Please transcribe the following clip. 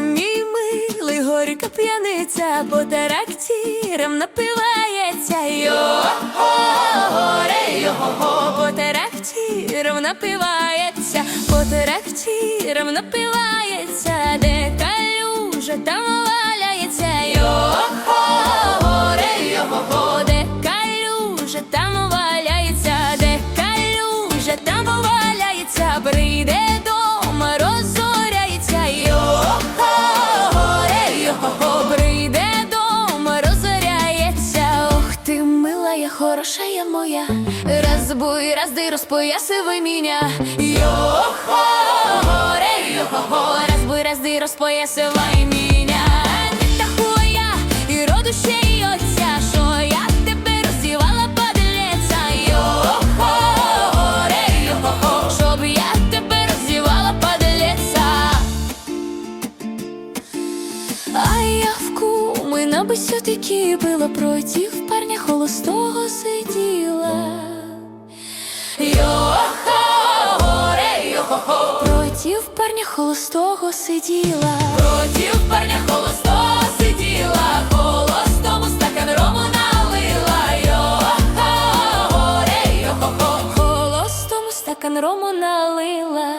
Мій милий горька п'яниця, бо терактіром напивається його горе його, бо терактіром напивається, бо терактіром напивається, де калюжа там валя. Мила, я хороша я моя, разбуй, разди, розпоясивай меня. Його горе, його разбуй, разди, розпоясивай меня. Не та хуя, і роду ще й отця, що я тебе роздівала подлеця. Його горе, його, щоб я тебе роздівала подлеця. А я в куми на бесідки била против холостого сиділа. Його горе, його против парня холостого сиділа. Против парня холостого сиділа, холостому стакан рому налила. Його горе, його холостому стакан рому налила.